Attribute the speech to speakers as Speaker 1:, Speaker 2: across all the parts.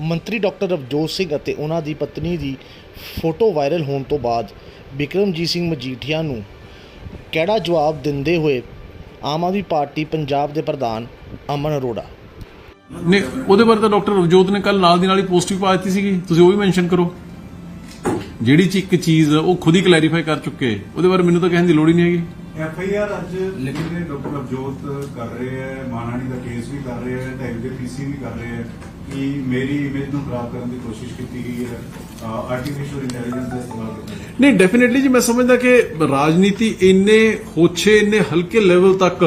Speaker 1: ਮੰਤਰੀ ਡਾਕਟਰ ਰਵਜੋਤ ਸਿੰਘ ਅਤੇ ਉਹਨਾਂ ਦੀ ਪਤਨੀ ਦੀ ਫੋਟੋ ਵਾਇਰਲ ਹੋਣ ਤੋਂ ਬਾਅਦ ਬਿਕਰਮਜੀਤ ਸਿੰਘ ਮਜੀਠੀਆ ਨੂੰ ਕਿਹੜਾ ਜਵਾਬ ਦਿੰਦੇ ਹੋਏ ਆਮ ਆਦਮੀ ਪਾਰਟੀ ਪੰਜਾਬ ਦੇ ਪ੍ਰਧਾਨ ਅਮਨ ਅਰੋੜਾ?
Speaker 2: ਨੇ ਉਹਦੇ ਬਾਰੇ ਤਾਂ ਡਾਕਟਰ ਰਵਜੋਤ ਨੇ ਕੱਲ ਨਾਲ ਦੀ ਨਾਲ ਹੀ ਪੋਸਟ ਵੀ ਪਾ ਦਿੱਤੀ ਸੀਗੀ। ਤੁਸੀਂ ਉਹ ਵੀ ਮੈਂਸ਼ਨ ਕਰੋ। ਜਿਹੜੀ ਚ ਇੱਕ ਚੀਜ਼ ਉਹ ਖੁਦ ਹੀ ਕਲੈਰੀਫਾਈ ਕਰ ਚੁੱਕੇ। ਉਹਦੇ ਬਾਰੇ ਮੈਨੂੰ ਤਾਂ ਕਹਿਣ ਦੀ ਲੋੜ ਹੀ ਨਹੀਂ ਹੈਗੀ।
Speaker 3: ਐਫ ਆਈ ਆਰ ਅੱਜ ਲਿਖਦੇ ਡਾਕਟਰ ਅਬਜੋਤ ਕਰ ਰਹੇ ਹੈ ਮਾਨਾਣੀ ਦਾ ਵੀ ਕਰ ਰਹੇ ਹੈ ਤੇ ਦੇ ਪੀਸੀ ਵੀ ਕਰ ਰਹੇ ਹੈ ਕਿ ਮੇਰੀ ਇਮੇਜ ਨੂੰ ਖਰਾਬ ਕਰਨ ਦੀ ਕੋਸ਼ਿਸ਼ ਕੀਤੀ ਗਈ ਹੈ ਆਰਟੀਫੀਸ਼ੀਅਲ ਇੰਟੈਲੀਜੈਂਸ ਦਾ ਇਸਤੇਮਾਲ ਕੀਤਾ
Speaker 2: ਨਹੀਂ ਡੈਫੀਨਿਟਲੀ ਜੀ ਮੈਂ ਸਮਝਦਾ ਕਿ ਰਾਜਨੀਤੀ ਇੰਨੇ ਹੋਛੇ, ਇੰਨੇ ਹਲਕੇ ਲੈਵਲ ਤੱਕ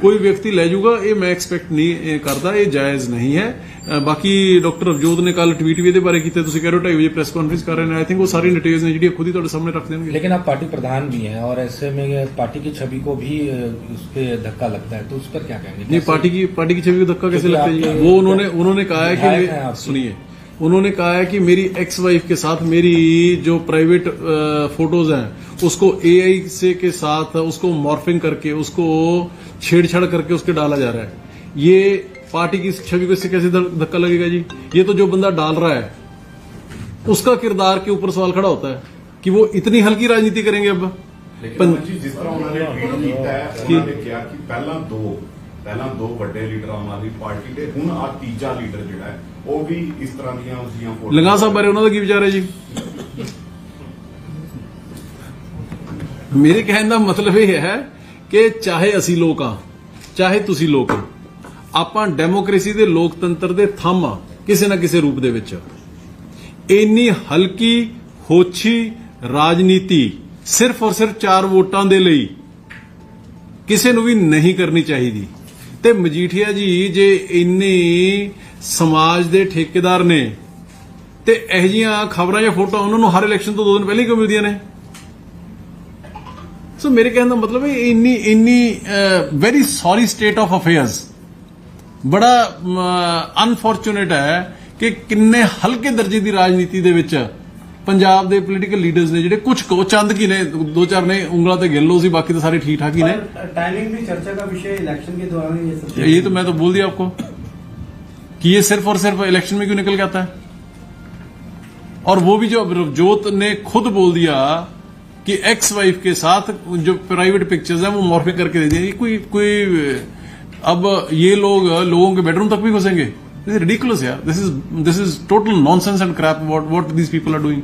Speaker 2: ਕੋਈ ਵਿਅਕਤੀ ਲੈ ਜਾਊਗਾ ਇਹ ਮੈਂ ਐਕਸਪੈਕਟ ਨਹੀਂ ਇਹ ਕਰਦਾ ਇਹ ਜਾਇਜ਼ ਨਹੀਂ ਹੈ ਅ, ਬਾਕੀ ਡਾਕਟਰ ਅਵਜੋਤ ਨੇ ਕੱਲ ਟਵੀਟ ਵੀ ਇਹਦੇ ਬਾਰੇ ਕੀਤੇ ਤੁਸੀਂ ਕਹਿ ਰਹੇ ਹੋ 2:30 ਵਜੇ ਪ੍ਰੈਸ ਕਾਨਫਰੰਸ ਕਰ ਰਹੇ ਨੇ ਆਈ ਥਿੰਕ ਉਹ ਸਾਰੀ ਡਿਟੇਲਸ ਨੇ ਜਿਹੜੀਆਂ ਖੁਦ ਹੀ ਤੁਹਾਡੇ ਸਾਹਮਣੇ ਰੱਖ ਦੇਣਗੇ
Speaker 4: लेकिन आप पार्टी प्रधान भी हैं और ऐसे में ये पार्टी की छवि को भी अ, उस पे धक्का लगता है तो उस पर क्या कहेंगे
Speaker 2: नहीं पार्टी की पार्टी की छवि को धक्का कैसे
Speaker 4: क्योंकि
Speaker 2: लगता है जी
Speaker 4: आपके
Speaker 2: वो उन्होंने उन्होंने कहा है कि
Speaker 4: विधायक हैं
Speaker 2: मे-
Speaker 4: आपके।
Speaker 2: सुनिए उन्होंने कहा है कि मेरी एक्स वाइफ के साथ मेरी जो प्राइवेट फोटोज हैं उसको एआई से के साथ उसको मॉर्फिंग करके उसको छेड़छाड़ करके उसके डाला जा रहा है ये पार्टी की छवि को इससे कैसे ध- धक्का लगेगा जी ये तो जो बंदा डाल रहा है उसका किरदार के ऊपर सवाल खड़ा होता है कि वो इतनी हल्की राजनीति करेंगे अब
Speaker 5: ਲੇਕਿਨ
Speaker 2: ਪੰ-
Speaker 5: ਜੀ ਜਿਸ ਤਰ੍ਹਾਂ ਉਹਨਾਂ ਨੇ ਟਵੀਟ ਕੀਤਾ ਹੈ ਉਹਨਾਂ ਨੇ ਕਿਹਾ ਕਿ ਪਹਿਲਾਂ ਦੋ ਪਹਿਲਾਂ ਦੋ ਵੱਡੇ ਲੀਡਰ ਆਮ ਆਦਮੀ ਪਾਰਟੀ ਦੇ ਹੁਣ ਆ ਤੀਜਾ ਲੀਡਰ ਜਿਹੜਾ ਹੈ ਉਹ ਵੀ ਇਸ ਤਰ੍ਹਾਂ ਦੀਆਂ ਉਸਦੀਆਂ ਫੋਟੋ
Speaker 2: ਲੰਗਾ ਸਾਹਿਬ ਬਾਰੇ ਉਹਨਾਂ ਦਾ ਕੀ ਵਿਚਾਰ ਹੈ ਜੀ ਮੇਰੇ ਕਹਿਣ ਦਾ ਮਤਲਬ ਇਹ ਹੈ ਕਿ ਚਾਹੇ ਅਸੀਂ ਲੋਕ ਆ ਚਾਹੇ ਤੁਸੀਂ ਲੋਕ ਆ ਆਪਾਂ ਡੈਮੋਕ੍ਰੇਸੀ ਦੇ ਲੋਕਤੰਤਰ ਦੇ ਥੰਮ ਆ ਕਿਸੇ ਨਾ ਕਿਸੇ ਰੂਪ ਦੇ ਵਿੱਚ। ਇੰਨੀ ਹਲਕੀ, ਹੋਛੀ ਰਾਜਨੀਤੀ ਸਿਰਫ ਔਰ ਸਿਰਫ ਚਾਰ ਵੋਟਾਂ ਦੇ ਲਈ ਕਿਸੇ ਨੂੰ ਵੀ ਨਹੀਂ ਕਰਨੀ ਚਾਹੀਦੀ। ਤੇ ਮਜੀਠੀਆ ਜੀ, ਜੇ ਇੰਨੇ ਸਮਾਜ ਦੇ ਠੇਕੇਦਾਰ ਨੇ, ਤੇ ਇਹ ਜੀਆਂ ਖਬਰਾਂ ਜਾਂ ਫੋਟੋਆਂ ਉਹਨਾਂ ਨੂੰ ਹਰ ਇਲੈਕਸ਼ਨ ਤੋਂ ਦੋ ਦਿਨ ਪਹਿਲਾਂ ਹੀ ਕਿਉਂ ਮਿਲਦੀਆਂ ਨੇ? ਸੋ ਮੇਰੇ ਕਹਿਣ ਦਾ ਮਤਲਬ ਹੈ ਇੰਨੀ ਇੰਨੀ very sorry state of affairs ਬੜਾ ਅਨਫੋਰਚੂਨੇਟ ਹੈ ਕਿ ਕਿੰਨੇ ਹਲਕੇ ਦਰਜੇ ਦੀ ਰਾਜਨੀਤੀ ਦੇ ਵਿੱਚ ਪੰਜਾਬ ਦੇ ਪੋਲੀਟੀਕਲ ਲੀਡਰਸ ਨੇ ਜਿਹੜੇ ਕੁਝ ਕੋ ਚੰਦ ਕੀ ਨੇ ਦੋ ਚਾਰ ਨੇ ਉਂਗਲਾਂ ਤੇ ਗਿਣ ਲਓ ਸੀ ਬਾਕੀ ਤਾਂ ਸਾਰੇ ਠੀਕ ਠਾਕ ही ने
Speaker 6: टाइमिंग भी चर्चा का विषय इलेक्शन के दौरान ये सब
Speaker 2: ये तो मैं तो बोल दिया आपको कि ये सिर्फ और सिर्फ इलेक्शन में क्यों निकल के आता है और वो भी जो रवजोत ने खुद बोल दिया कि एक्स वाइफ के साथ जो प्राइवेट पिक्चर्स है, वो मॉर्फिंग करके दे देंगे कोई कोई, अब ये लोग, लोगों के बेडरूम तक भी घुसेंगे। दिस इज़ रिडिकुलस यार। This is this is total nonsense and crap what what these people are doing